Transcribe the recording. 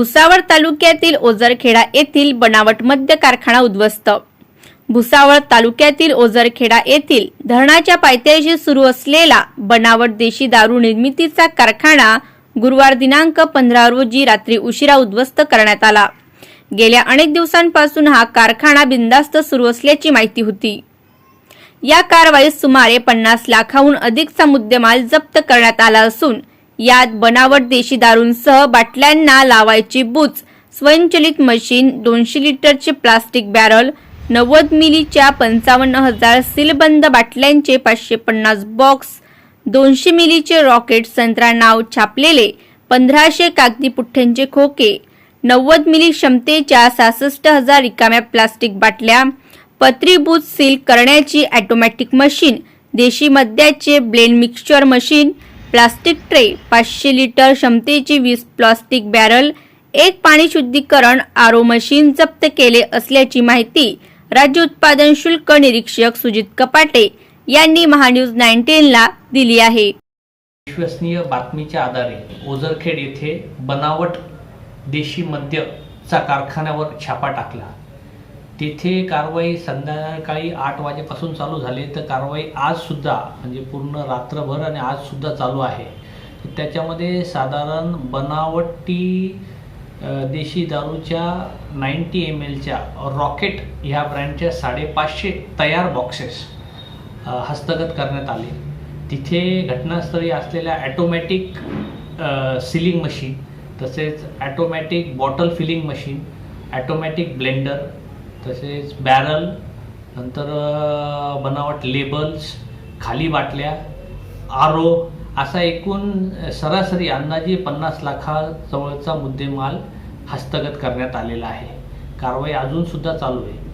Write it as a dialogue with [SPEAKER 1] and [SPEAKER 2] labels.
[SPEAKER 1] भुसावळ तालुक्यातील ओझरखेडा येथील बनावट मद्य कारखाना उद्ध्वस्त. भुसावळ तालुक्यातील ओझरखेडा येथील धरणाच्या पायथ्याशी सुरू असलेला बनावट देशी दारू निर्मितीचा कारखाना गुरुवार दिनांक पंधरा रोजी रात्री उशिरा उद्ध्वस्त करण्यात आला. गेल्या अनेक दिवसांपासून हा कारखाना बिंदास्त सुरू असल्याची माहिती होती. या कारवाईत सुमारे पन्नास लाखाहून अधिकचा मुद्देमाल जप्त करण्यात आला असून यात बनावट देशी दारूंसह बाटल्यांना लावायची बूच. स्वयंचलित मशीन दोनशे लिटरचे प्लास्टिक बॅरल नव्वद मिलीच्या पंचावन्न हजार सीलबंद बाटल्यांचे पाचशे पन्नास बॉक्स दोनशे मिलीचे रॉकेट संत्रा नाव छापलेले पंधराशे कागदी पुठ्ठ्यांचे खोके नव्वद मिली क्षमतेच्या सहासष्ट हजार रिकाम्या प्लास्टिक बाटल्या पत्री सील करण्याची ॲटोमॅटिक मशीन देशी मद्याचे blend mixture machine plastic tray पाचशे लिटर क्षमतेची वीस प्लास्टिक बॅरल एक पाणी शुद्धीकरण आरो मशीन जप्त केले असल्याची माहिती राज्य उत्पादन शुल्क निरीक्षक सुजित कपाटे यांनी महान्यूज नाईन्टीनला दिली आहे.
[SPEAKER 2] विश्वसनीय बातमीच्या आधारे ओझरखेड येथे बनावट देशी मद्यचा कारखान्यावर छापा टाकला. तेथे कारवाई संध्याकाळी आठ वाजेपासून चालू झाली. तर कारवाई आजसुद्धा म्हणजे पूर्ण रात्रभर आणि आजसुद्धा चालू आहे. त्याच्यामध्ये साधारण बनावटी देशी दारूच्या नाईन्टी एम एलच्या रॉकेट ह्या ब्रँडच्या साडेपाचशे तयार बॉक्सेस हस्तगत करण्यात आले. तिथे घटनास्थळी असलेल्या ॲटोमॅटिक सिलिंग मशीन तसेच automatic bottle filling machine automatic blender तसेच बॅरल नंतर बनावट लेबल्स खाली बाटल्या आर ओ असा एकूण सरासरी अंदाजे पन्नास लाखाजवळचा मुद्देमाल हस्तगत करण्यात आलेला आहे. कारवाई अजूनसुद्धा चालू आहे.